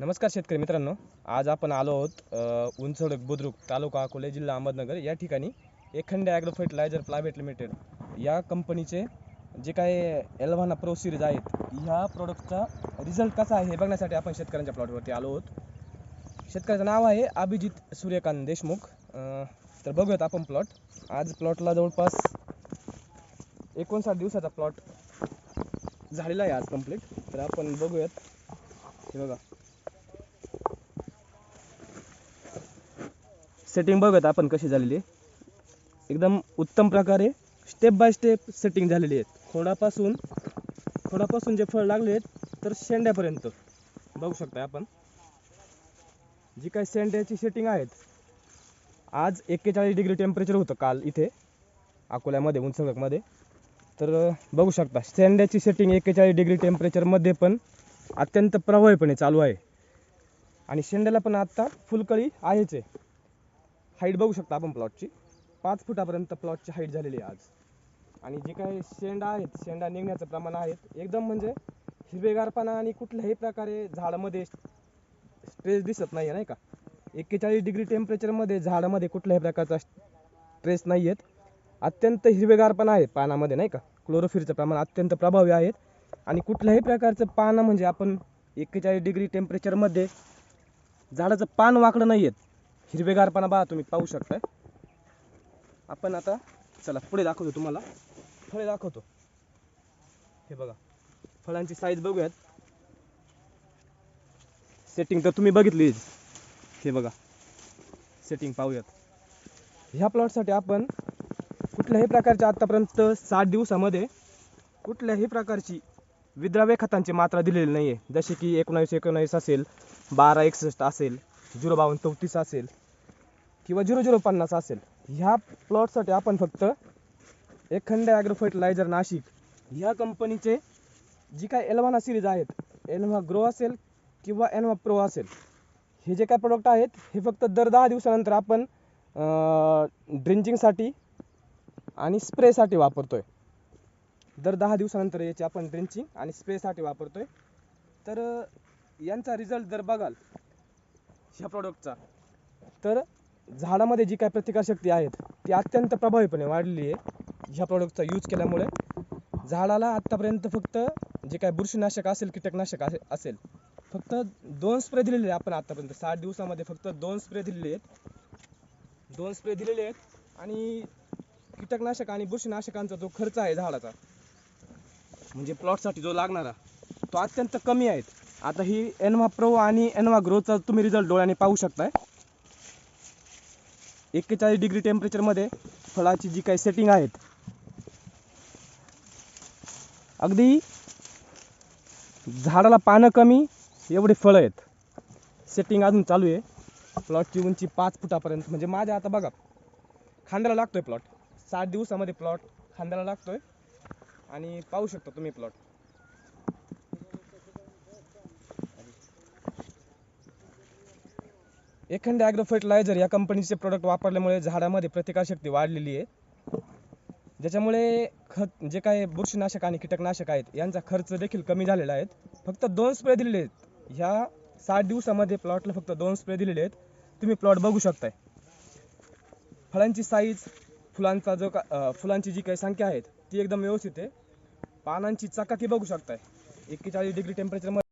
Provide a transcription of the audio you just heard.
नमस्कार शेतकरी मित्रांनो. आज आपण आलो आहोत अ, उंचवडक बुद्रुक तालुका अकोले जिल्हा अहमदनगर या ठिकाणी Ekhande agro fertiliser private limited या कंपनीचे जे काही एल्व्हाना प्रो सिरीज आहेत ह्या प्रोडक्टचा रिझल्ट कसा आहे हे बघण्यासाठी आपण शेतकऱ्यांच्या प्लॉटवरती आलो आहोत. शेतकऱ्याचं नाव आहे अभिजित सूर्यकांत देशमुख. तर बघूयात आपण प्लॉट आज प्लॉटला जवळपास एकोणसाठ दिवसाचा प्लॉट झालेला आहे आज कंप्लीट तर आपण बघूयात. हे बघा. सेटिंग बघत आपण कशी झालेली एकदम उत्तम प्रकारे स्टेप बाय स्टेप सेटिंग झालेली आहेत. खोडापासून खोडापासून जे फळ लागले आहेत तर शेंड्यापर्यंत. बघू शकता आपण. जी काही शेंड्याची सेटिंग आहेत आज एक्केचाळीस डिग्री टेम्परेचर होतं काल इथे अकोल्यामध्ये उंचवडकमध्ये तर बघू शकता शेंड्याची सेटिंग एक्केचाळीस डिग्री टेम्परेचरमध्ये पण अत्यंत प्रभावीपणे चालू आहे. आणि शेंड्याला पण आत्ता फुलकळी आहेच आहे. हाईट बघू शकता आपण प्लॉटची. पाच फुटापर्यंत प्लॉटची हाईट झालेली आहे आज. आणि जे काही शेंडा आहेत शेंडा निघण्याचं प्रमाण आहेत एकदम म्हणजे हिरवेगारपणा आणि कुठल्याही प्रकारे झाडामध्ये स्ट्रेस दिसत नाही आहे नाही का? एक्केचाळीस डिग्री टेम्परेचरमध्ये झाडामध्ये कुठल्याही प्रकारचा स्ट्रेस नाही आहेत अत्यंत हिरवेगारपणा आहे पानामध्ये नाही का? क्लोरोफिलचं प्रमाण अत्यंत प्रभावी आहेत आणि कुठल्याही प्रकारचं पानं म्हणजे आपण एक्केचाळीस डिग्री टेम्परेचरमध्ये झाडाचं पान वाकडं नाही आहेत हिरवेगारपणा बघा तुम्ही पाहू शकताय. आपण आता चला पुढे दाखवतो तुम्हाला. फळे दाखवतो. हे बघा फळांची साईज बघूयात. सेटिंग तर तुम्ही बघितलीच हे बघा सेटिंग पाहूयात. ह्या प्लॉटसाठी आपण कुठल्याही प्रकारच्या आत्तापर्यंत साठ दिवसामध्ये कुठल्याही प्रकारची विद्राव्य खतांची मात्रा दिलेली नाही आहे जसे की एकोणावीस एकोणावीस असेल बारा एकसष्ट असेल झिरो बावन्न चौतीस असेल किंवा झिरो झिरो पन्नास असेल ह्या प्लॉटसाठी आपण फक्त एखंड ॲग्रो फर्टिलायझर नाशिक ह्या कंपनीचे जी काय एल्वाना सिरीज आहेत एल्वा ग्रो असेल किंवा एल्वा प्रो असेल हे जे काय प्रोडक्ट आहेत हे फक्त दर दहा दिवसानंतर आपण ड्रिंचिंगसाठी आणि स्प्रेसाठी वापरतो आहे दर दहा दिवसानंतर याची आपण ड्रिंचिंग आणि स्प्रेसाठी आहे तर यांचा रिझल्ट जर बघाल ह्या प्रॉडक्टचा तर झाडामध्ये जी काय प्रतिकारशक्ती आहेत ती अत्यंत प्रभावीपणे वाढलेली आहे. ह्या प्रॉडक्टचा यूज केल्यामुळे झाडाला आत्तापर्यंत फक्त जे काय बुरशीनाशक असेल कीटकनाशक असेल फक्त दोन स्प्रे दिलेले आहे आपण आत्तापर्यंत साठ दिवसामध्ये फक्त दोन स्प्रे दिलेले आहेत. दोन स्प्रे दिलेले आहेत आणि कीटकनाशक आणि बुरशीनाशकांचा जो खर्च आहे झाडाचा म्हणजे प्लॉटसाठी जो लागणारा तो अत्यंत कमी आहे आता ही एनवा प्रो आणि एनवा ग्रोचा तुम्ही रिझल्ट डोळ्याने पाहू शकताय. एक्केचाळीस डिग्री टेम्परेचरमध्ये फळाची जी काही सेटिंग आहेत अगदी झाडाला पानं कमी एवढे फळं आहेत. सेटिंग अजून चालू आहे. प्लॉटची उंची पाच फुटापर्यंत. म्हणजे माझ्या आता बघा खांद्याला लागतोय प्लॉट सात दिवसामध्ये प्लॉट खांद्याला लागतोय. आणि पाहू शकता तुम्ही प्लॉट एखाद्या ॲग्रो फर्टिलायझर या कंपनीचे प्रोडक्ट वापरल्यामुळे झाडामध्ये प्रतिकारशक्ती वाढलेली आहे. ज्याच्यामुळे खत जे काय बुरशीनाशक आणि कीटकनाशक आहेत यांचा खर्च देखील कमी झालेला आहे. फक्त दोन स्प्रे दिलेले आहेत. ह्या साठ दिवसामध्ये प्लॉटला फक्त दोन स्प्रे दिलेले आहेत. तुम्ही प्लॉट बघू शकताय. फळांची साईज फुलांचा जो का फुलांची जी काही संख्या आहेत ती एकदम व्यवस्थित आहे. पानांची चकाकी बघू शकताय. एक्केचाळीस डिग्री टेम्परेचरमध्ये